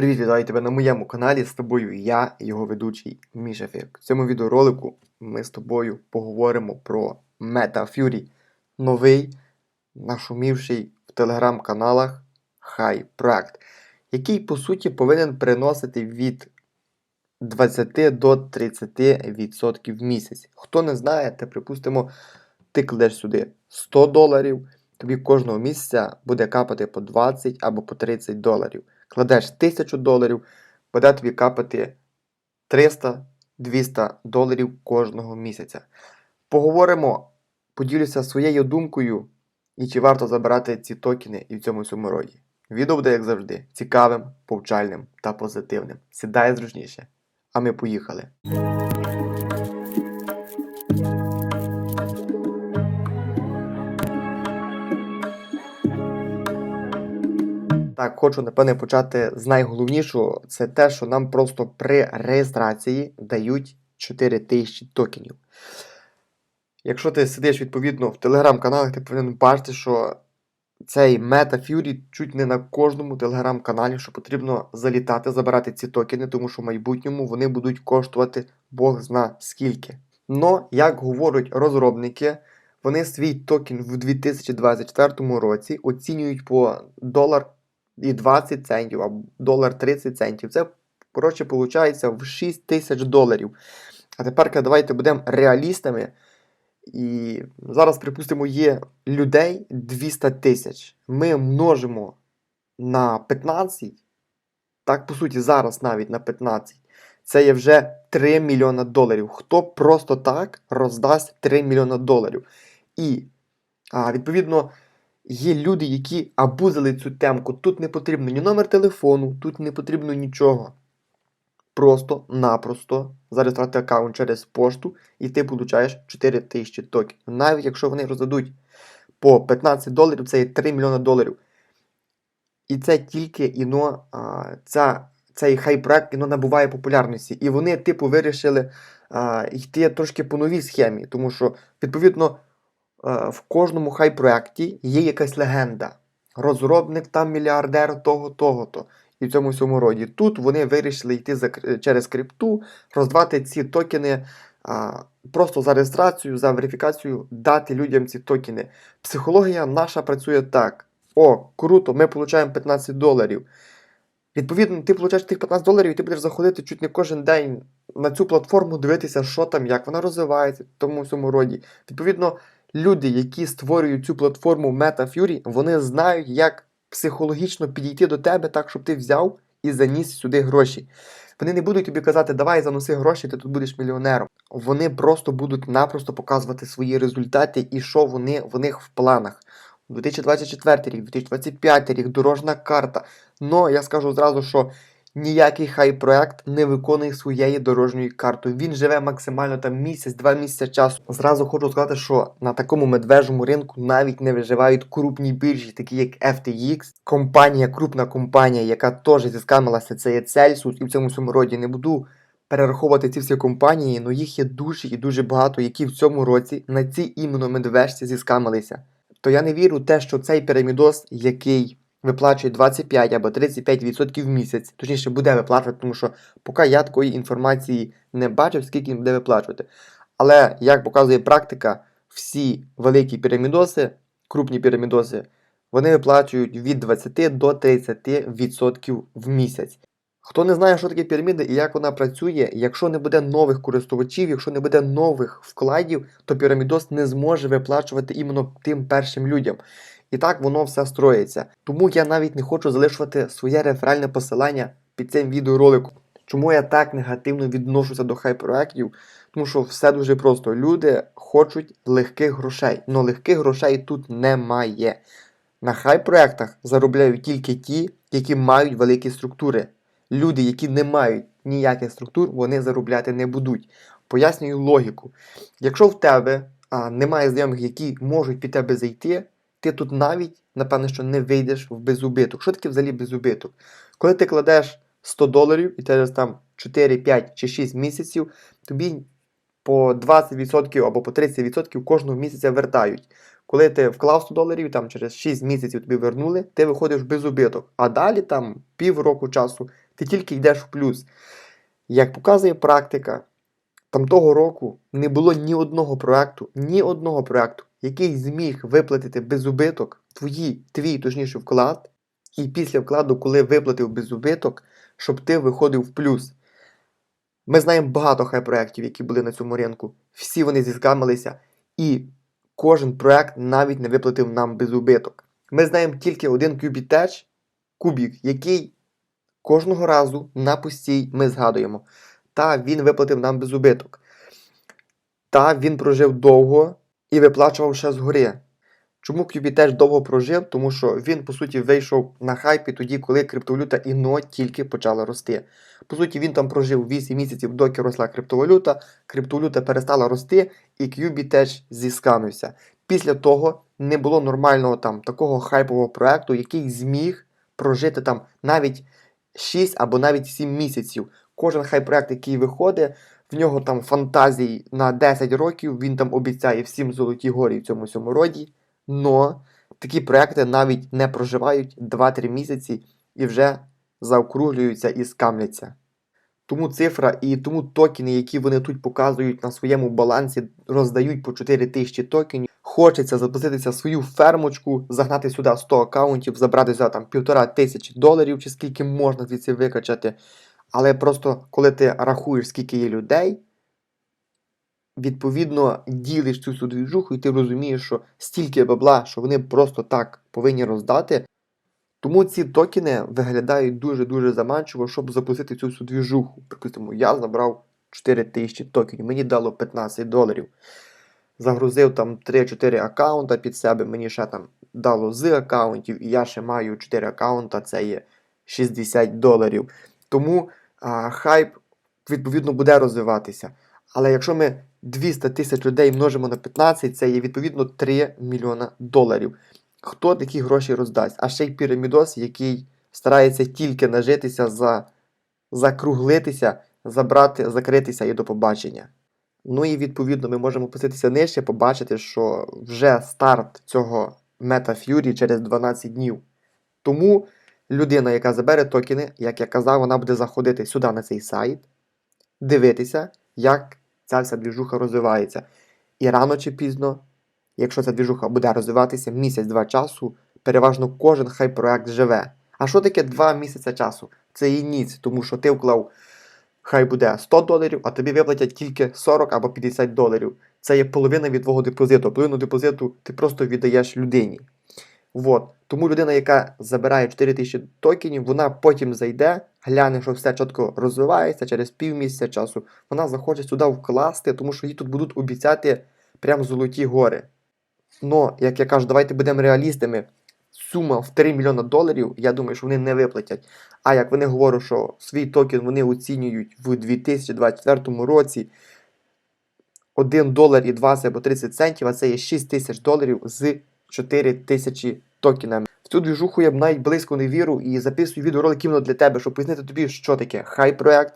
Привіт, вітаю тебе на моєму каналі. З тобою я, його ведучий Міша Фірк. В цьому відеоролику ми з тобою поговоримо про Meta Fury, новий, нашумівший в телеграм-каналах хай проект, який по суті повинен приносити від 20 до 30% в місяць. Хто не знає, то припустимо, ти кладеш сюди 100 доларів, тобі кожного місяця буде капати по 20 або по 30 доларів. Кладеш 1000 доларів, буде тобі капати 300-200 доларів кожного місяця. Поговоримо, поділюся своєю думкою і чи варто забирати ці токени і в цьому всьому роді. Відео буде, як завжди, цікавим, повчальним та позитивним. Сідай зручніше. А ми поїхали. Так, хочу напевне почати з найголовнішого. Це те, що нам просто при реєстрації дають 4000 токенів. Якщо ти сидиш відповідно в телеграм-каналах, ти повинен бачити, що цей Meta Fury чуть не на кожному телеграм-каналі, що потрібно залітати, забирати ці токени, тому що в майбутньому вони будуть коштувати Бог зна скільки. Но, як говорять розробники, вони свій токен в 2024 році оцінюють по долар і 20 центів, або долар 30 центів. Це, коротше, виходить в 6 тисяч доларів. А тепер давайте будемо реалістами. І зараз, припустимо, є людей 200 тисяч. Ми множимо на 15, так, по суті, зараз навіть на 15. Це є вже 3 мільйона доларів. Хто просто так роздасть 3 мільйона доларів? І, а, відповідно, є люди, які абузили цю темку. Тут не потрібно ні номер телефону, тут не потрібно нічого. Просто-напросто зареєструвати аккаунт через пошту, і ти получаєш 4 тисячі токенів. Навіть якщо вони роздадуть по 15 доларів, це є 3 мільйони доларів. І це тільки іно, а, ця, цей хай-проект іно набуває популярності. І вони, типу, вирішили а, йти трошки по новій схемі, тому що, відповідно, в кожному хай-проекті є якась легенда. Розробник там мільярдер того, того-то. І в цьому всьому роді. Тут вони вирішили йти за, через крипту, роздавати ці токени а, просто за реєстрацію, за верифікацію, дати людям ці токени. Психологія наша працює так. О, круто, ми отримуємо 15 доларів. Відповідно, ти отримуєш тих 15 доларів, і ти будеш заходити чуть не кожен день на цю платформу, дивитися, що там, як вона розвивається, в тому всьому роді. Відповідно, люди, які створюють цю платформу MetaFury, вони знають, як психологічно підійти до тебе так, щоб ти взяв і заніс сюди гроші. Вони не будуть тобі казати, давай заноси гроші, ти тут будеш мільйонером. Вони просто будуть напросто показувати свої результати і що вони в них в планах. 2024 рік, 2025 рік, дорожна карта. Но я скажу зразу, що ніякий хай-проект не виконує своєї дорожньої карти. Він живе максимально там місяць-два місяці часу. Зразу хочу сказати, що на такому медвежому ринку навіть не виживають крупні біржі, такі як FTX, компанія, крупна компанія, яка теж зіскамилася, це є Celsius, і в цьому всьому роді не буду. Перераховувати ці всі компанії, але їх є дуже і дуже багато, які в цьому році на цій іменно медвежці зіскамилися. То я не вірю в те, що цей пірамідос, який виплачує 25 або 35% в місяць, точніше буде виплачувати, тому що поки я такої інформації не бачив, скільки буде виплачувати. Але, як показує практика, всі великі пірамідоси, крупні пірамідоси, вони виплачують від 20 до 30% в місяць. Хто не знає, що таке піраміда і як вона працює, якщо не буде нових користувачів, якщо не буде нових вкладів, то пірамідос не зможе виплачувати іменно тим першим людям. І так воно все строїться. Тому я навіть не хочу залишувати своє реферальне посилання під цим відеороликом. Чому я так негативно відношуся до хай-проєктів? Тому що все дуже просто. Люди хочуть легких грошей, але легких грошей тут немає. На хай-проєктах заробляють тільки ті, які мають великі структури. Люди, які не мають ніяких структур, вони заробляти не будуть. Пояснюю логіку. Якщо в тебе а, немає знайомих, які можуть під тебе зайти, ти тут навіть, напевно, що не вийдеш в безубиток. Що таке взагалі безубиток? Коли ти кладеш 100 доларів і через там 4, 5 чи 6 місяців, тобі по 20% або по 30% кожного місяця вертають. Коли ти вклав 100 доларів, там через 6 місяців тобі вернули, ти виходиш без убиток. А далі там півроку часу ти тільки йдеш в плюс. Як показує практика, там того року не було ні одного проекту, ні одного проекту, який зміг виплатити без убиток твої, твій точніше вклад, і після вкладу, коли виплатив без убиток, щоб ти виходив в плюс. Ми знаємо багато хай-проєктів, які були на цьому ринку. Всі вони зіскамилися, і кожен проект навіть не виплатив нам без убиток. Ми знаємо тільки один Qubitech, кубік, який кожного разу на постій ми згадуємо. Та він виплатив нам без убиток. Та він прожив довго і виплачував ще згори. Чому QB теж довго прожив? Тому що він, по суті, вийшов на хайпі тоді, коли криптовалюта іно тільки почала рости. По суті, він там прожив 8 місяців, доки росла криптовалюта, криптовалюта перестала рости, і QB теж зіскамився. Після того не було нормального там такого хайпового проекту, який зміг прожити там навіть 6 або навіть 7 місяців. Кожен хай-проект, який виходить, в нього там фантазій на 10 років, він там обіцяє всім золоті горі в цьому сьому роді. Но такі проекти навіть не проживають 2-3 місяці і вже заокруглюються і скамляться. Тому цифра і тому токени, які вони тут показують на своєму балансі, роздають по 4 тисячі токенів. Хочеться запуститися в свою фермочку, загнати сюди 100 аккаунтів, забрати за там півтора тисячі доларів, чи скільки можна звідси викачати. Але просто коли ти рахуєш, скільки є людей, відповідно ділиш цю всю двіжуху, і ти розумієш, що стільки бабла, що вони просто так повинні роздати. Тому ці токени виглядають дуже-дуже заманчиво, щоб запустити цю всю двіжуху. Припустимо, я забрав 4 тисячі токенів, мені дало 15 доларів. Загрузив там 3-4 аккаунта під себе, мені ще там дало з аккаунтів, і я ще маю 4 аккаунта, це є 60 доларів. Тому а, хайп відповідно буде розвиватися. Але якщо ми 200 тисяч людей множимо на 15, це є відповідно 3 мільйона доларів. Хто такі гроші роздасть? А ще й пірамідос, який старається тільки нажитися, за, закруглитися, забрати, закритися і до побачення. Ну і відповідно ми можемо опуститися нижче, побачити, що вже старт цього MetaFury через 12 днів. Тому людина, яка забере токени, як я казав, вона буде заходити сюди на цей сайт, дивитися, як ця вся двіжуха розвивається. І рано чи пізно, якщо ця двіжуха буде розвиватися місяць-два часу, переважно кожен хай проект живе. А що таке 2 місяці часу? Це і ніц, тому що ти вклав, хай буде 100 доларів, а тобі виплатять тільки 40 або 50 доларів. Це є половина від твого депозиту. Половину депозиту ти просто віддаєш людині. Вот. Тому людина, яка забирає 4000 токенів, вона потім зайде, гляне, що все чітко розвивається через півмісяця часу. Вона захоче сюди вкласти, тому що їй тут будуть обіцяти прям золоті гори. Но, як я кажу, давайте будемо реалістами. Сума в 3 мільйона доларів, я думаю, що вони не виплатять. А як вони говорять, що свій токен вони оцінюють в 2024 році 1 долар і 20 або 30 центів, а це є 6 тисяч доларів з 4 тисячі токенами. В цю двіжуху я б навіть близько не віру і записую відеоролик іменно для тебе, щоб пояснити тобі, що таке хай-проект,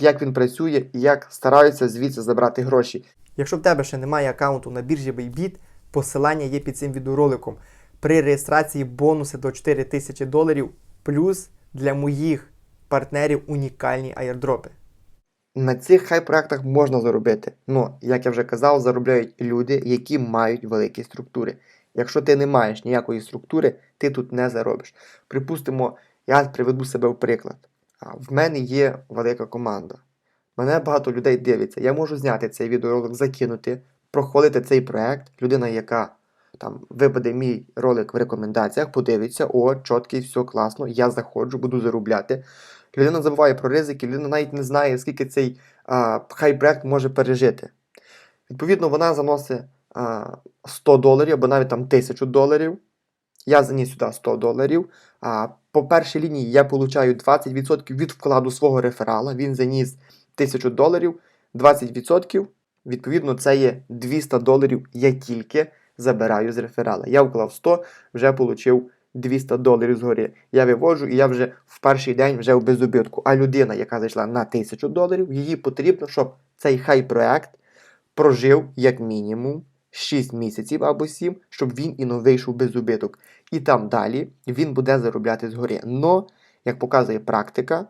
як він працює і як стараються звідси забрати гроші. Якщо в тебе ще немає аккаунту на біржі Bybit, посилання є під цим відеороликом. При реєстрації бонуси до 4000 доларів, плюс для моїх партнерів унікальні аірдропи. На цих хай-проектах можна заробити. Ну, як я вже казав, заробляють люди, які мають великі структури. Якщо ти не маєш ніякої структури, ти тут не заробиш. Припустимо, я приведу себе в приклад. В мене є велика команда. Мене багато людей дивиться. Я можу зняти цей відеоролик, закинути, прохвалити цей проект. Людина, яка там випаде мій ролик в рекомендаціях, подивиться, о, чіткий, все класно, я заходжу, буду заробляти. Людина забуває про ризики, людина навіть не знає, скільки цей а, хай-проект може пережити. Відповідно, вона заносить 100 доларів або навіть там 1000 доларів. Я заніс сюди 100 доларів. А, по першій лінії я получаю 20% від вкладу свого реферала. Він заніс 1000 доларів, 20%. Відповідно, це є 200 доларів. Я тільки забираю з реферала. Я вклав 100, вже отримав 200 доларів згорі. Я виводжу і я вже в перший день вже в безубитку. А людина, яка зайшла на 1000 доларів, їй потрібно, щоб цей хай-проект прожив як мінімум 6 місяців або 7, щоб він і не вийшов без убиток. І там далі він буде заробляти згори. Но, як показує практика,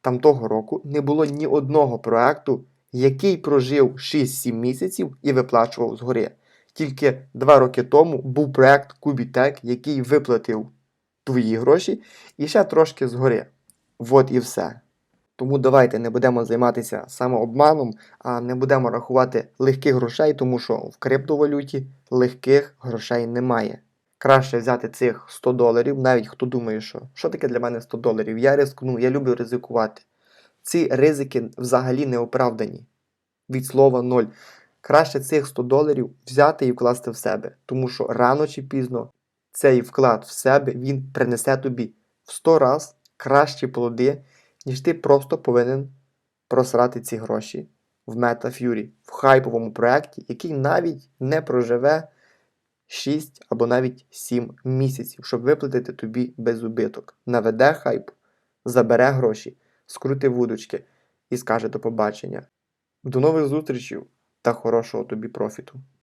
там того року не було ні одного проекту, який прожив 6-7 місяців і виплачував згори. Тільки 2 роки тому був проект Кубітек, який виплатив твої гроші і ще трошки згори. От і все. Тому давайте не будемо займатися самообманом, а не будемо рахувати легких грошей, тому що в криптовалюті легких грошей немає. Краще взяти цих 100 доларів, навіть хто думає, що що таке для мене 100 доларів. Я рискну, я люблю ризикувати. Ці ризики взагалі не оправдані. Від слова ноль. Краще цих 100 доларів взяти і вкласти в себе, тому що рано чи пізно цей вклад в себе він принесе тобі в 100 раз кращі плоди, ніж ти просто повинен просрати ці гроші в MetaFury, в хайповому проєкті, який навіть не проживе 6 або навіть 7 місяців, щоб виплатити тобі без убиток. Наведе хайп, забере гроші, скрути вудочки і скаже до побачення. До нових зустрічей та хорошого тобі профіту!